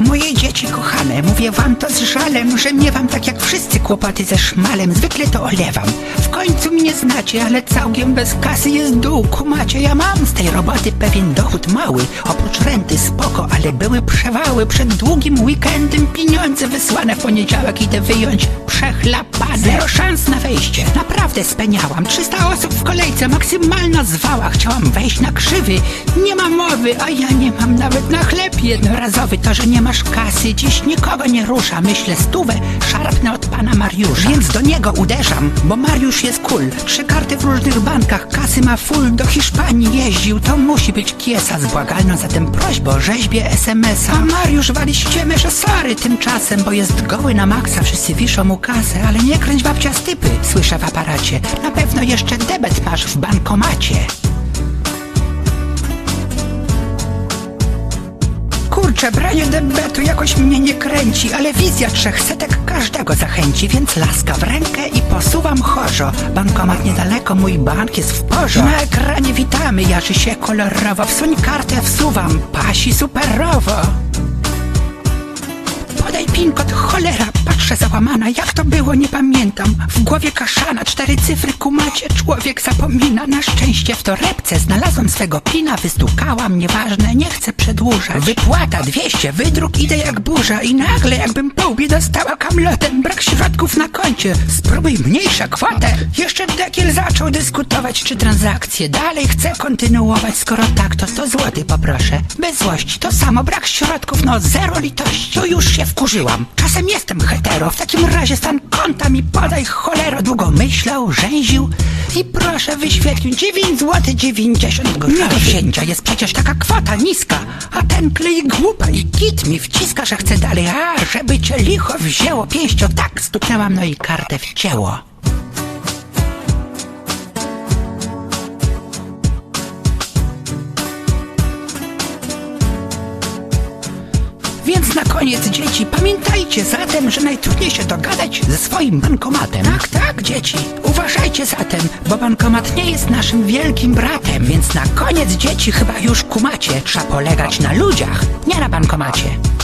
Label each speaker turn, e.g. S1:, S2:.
S1: Moje dzieci kochane, mówię wam to z żalem, że miewam tak jak wszyscy kłopoty ze szmalem, zwykle to olewam. W końcu mnie znacie, ale całkiem bez kasy jest dół, kumacie, ja mam z tej roboty pewien dochód mały, oprócz renty spoko, ale były przewały, przed długim weekendem pieniądze wysłane w poniedziałek idę wyjąć, przechlapane. Szans na wejście, naprawdę speniałam, 300 osób w kolejce, maksymalna zwała, chciałam wejść na krzywy, nie ma mowy, a ja nie mam nawet na chleb jednorazowy, to, że nie masz kasy, dziś nikogo nie rusza, myślę stówę, szarpnę od pana Mariusza, więc do niego uderzam, bo Mariusz jest cool, trzy karty w różnych bankach, kasy ma full, do Hiszpanii jeździł, to musi być kiesa z błagalną. Zatem prośbą, rzeźbie SMS-a, a Mariusz wali ściemę, że sorry tymczasem, bo jest goły na maksa, wszyscy wiszą mu kasę, ale nie kręć babcia stypy, słyszę w aparacie, na pewno jeszcze debet masz w bankomacie. Kurczę, branie debetu jakoś mnie nie kręci, ale wizja trzech setek każdego zachęci, więc laska w rękę i posuwam chorzo. Bankomat niedaleko, mój bank jest w porze. Na ekranie witamy, jarzy się kolorowo, wsuń kartę, wsuwam, pasi superowo. Patrzę załamana, jak to było, nie pamiętam. W głowie kaszana, cztery cyfry kumacie, człowiek zapomina. Na szczęście w torebce znalazłam swego pina, wystukałam, nieważne, nie chcę przedłużać. Wypłata 200, wydruk idę jak burza i nagle jakbym po łbie dostała kamlotem. Brak środków na koncie, spróbuj mniejsza kwotę. Jeszcze Dekiel zaczął dyskutować, czy transakcje dalej chcę kontynuować, skoro tak, to 100 zł poproszę. Bez złości, to samo, brak środków, no zero litości. To już się wkurzyłam. Czasem jestem hetero, w takim razie stan konta mi podaj cholero. Długo myślał, rzęził i proszę wyświetlić 9 zł 90 groszy. Nie do wzięcia jest przecież taka kwota niska, a ten klei głupa i kit mi wciska, że chce dalej, a żeby cię licho wzięło pięścią, tak stuknęłam, no i kartę wcięło. Więc na koniec dzieci, pamiętajcie zatem, że najtrudniej się dogadać ze swoim bankomatem. Tak, tak, dzieci. Uważajcie zatem, bo bankomat nie jest naszym wielkim bratem, więc na koniec dzieci chyba już kumacie. Trzeba polegać na ludziach, nie na bankomacie.